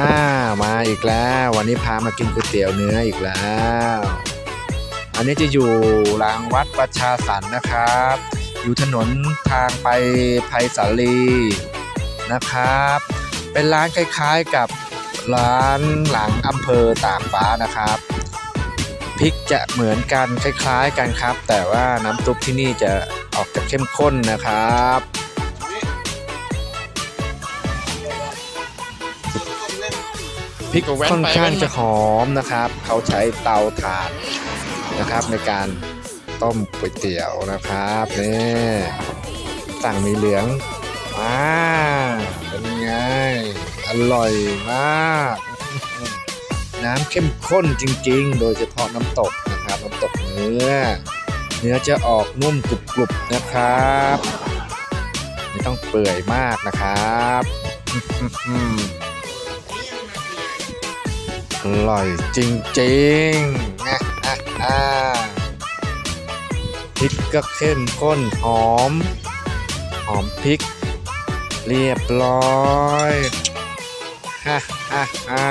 ่ามาอีกแล้ว วันนี้พามากินก๋วยเตี๋ยวเนื้ออีกแล้ว อันนี้จะอยู่หลังวัดประชาสรรค์นะครับ อยู่ถนนทางไปไผ่สาลีนะครับ เป็นร้านคล้ายๆกับร้านหลังอำเภอตากฟ้านะครับพริกจะเหมือนกันคล้ายๆกันครับ แต่ว่าน้ำซุปที่นี่จะออกจะเข้มข้นนะครับ พริกค่อนข้างจะหอมนะครับ เขาใช้เตาถ่านนะครับ ในการต้มก๋วยเตี๋ยวนะครับนี่สั่งมีเหลืองอ่าเป็นไง อร่อยมาก น้ำเข้มข้นจริงๆ โดยเฉพาะน้ำตกนะครับน้ำตกเนื้อ เนื้อจะออกนุ่มกรุบๆนะครับ ไม่ต้องเปื่อยมากนะครับอ ร่อยจริงๆนะอะอะพริกก็เข้มข้นหอม หอมพริก เรียบร้อยฮ่าฮ่าฮ่า